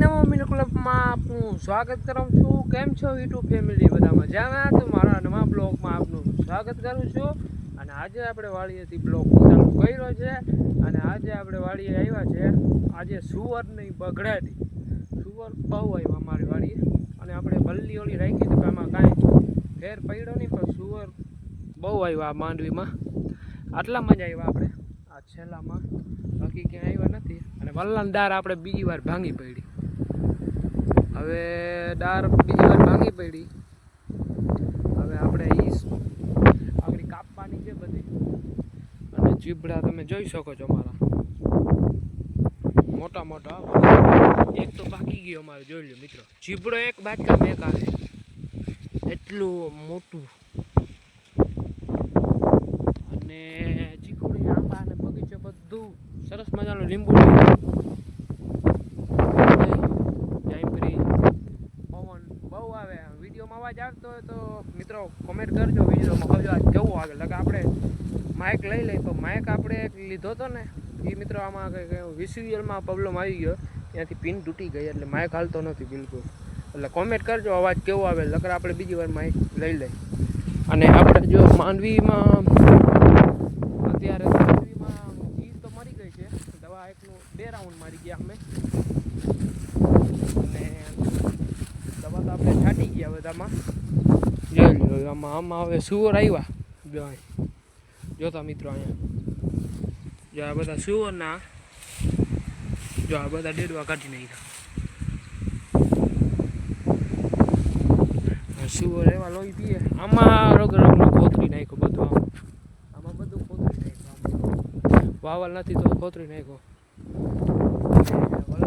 નવો મિલ ક્લબમાં આપનું સ્વાગત કરું છું. કેમ છો યુટ્યુબ ફેમિલી બધા મજામાં? તો મારા નવા બ્લોગમાં આપનું સ્વાગત કરું છું. અને આજે આપણે વાડીએથી બ્લોગ ચાલુ કર્યો છે. અને આજે આપણે વાડીએ આવ્યા છે. આજે સુવરની બગડાટી સુવર બહુ આવ્યા અમારી વાડીએ. અને આપણે બલ્લી ઓલી રાખી હતી એમાં કાંઈ ફેર પડ્યો નહીં, પણ સુવર બહુ આવ્યા માંડવીમાં. આટલામાં જ આવ્યા આપણે. આ છેલ્લામાં. બાકી ક્યાંય આવ્યા નથી. અને વલ્લાની દાર આપણે બીજી વાર ભાંગી પડી. હવે ડાર બીજી વાર ભાંગી પડી. હવે આપણે એ આપણી કાપવાની છે બધી. અને ચીબડા તમે જોઈ શકો છો મારા. મોટા મોટા. એક તો બાકી ગયો અમારે, જોઈ લો મિત્રો. ચીબડો એક બાજકા એક આવે એટલું મોટું. અને ચીકુડી, આંબા અને બગીચો બધું સરસ મજાનું લીંબુ જાયપરી પવન બહુ આવે વિડીયોમાં અવાજ આવતો હોય તો મિત્રો કોમેન્ટ કરજો વિડીયોમાં. કહજો આજ કેવું એટલે કે આપણે માઇક લઈ લઈ તો માઇક આપણે એક લીધો હતો ને એ મિત્રો આમાં વિસ્યુઅલમાં પ્રોબ્લેમ આવી ગયો. ત્યાંથી પિન તૂટી ગઈ એટલે માઇક હાલતો નથી બિલકુલ. એટલે કોમેન્ટ કરજો અવાજ કેવો આવે. લગર આપણે બીજી વાર માઇક લઈ લઈ અને આપણે જો માંડવીમાં અત્યારે માંડવીમાં ઈ તો મરી ગઈ છે. દવા એકનું બે રાઉન્ડ મારી ગયા અમે. અને ગયા બધામાં. જોઈ લો આમાં આમાં હવે સુવર આવ્યા. જો જોતા મિત્રો અહીંયા. જો આ બધા સુવરના. જો આ બધા ડેડવા કાઢી નાખ્યા. સુવર એવા લોહી પીએ. આમાં રગ રગનો ખોતરી નાખ્યો બધું આમ. આમાં બધું ખોતરી નાખ્યું વાવલ નથી તો ખોતરી નાખ્યો. આપણે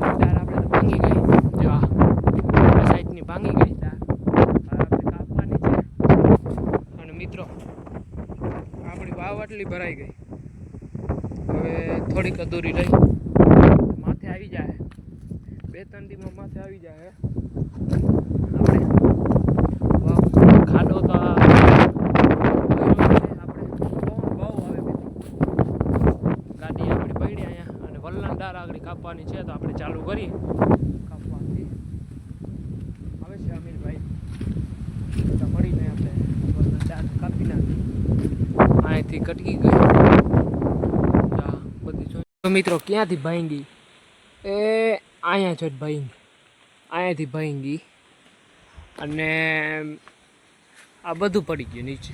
ભાંગી ગઈ જો આ આ સાઈડની ભાંગી ગઈ દાળ હવે આપણે કાપવાની છે અને મિત્રો આપણી વાવ આટલી ભરાઈ ગઈ. હવે થોડીક અધૂરી રહી. માથે આવી જાય બે ત્રણ દીમાં માથે આવી જાય આપણે વાવ ખાડો તો કાપવાની છે તો આપણે ચાલુ કરીએ. કાપવાથી આવે છે અમીરભાઈ તો મળીને આપણે વલ્લણ દાર કાપી નાખીએ અહીંથી કટકી ગઈ. બધી તો મિત્રો, ક્યાંથી ભાંગી? એ અહીંયા છે ભાંગી. અહીંયાથી ભાંગી. અને આ બધું પડી ગયું નીચે.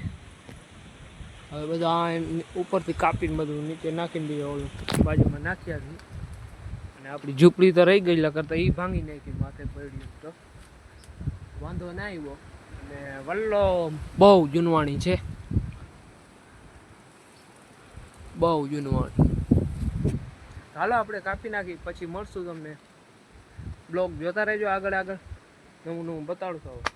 હવે બધા ઉપરથી કાપીને બધું નીચે નાખીને દઈએ ઓલું બાજુમાં નાખ્યા છે. અને આપણી ઝૂંપડી તો રહી ગયેલા કરતાં એ ભાંગી નાખી, માથે પડ્યું તો. વાંધો ના આવ્યો. અને વલ્લો બહુ જૂનવાણી છે. બહુ જૂનવાણી હાલો, આપણે કાપી નાખી, પછી મળશું તમને. બ્લોગ જોતા રહેજો આગળ આગળ. હું બતાડું છું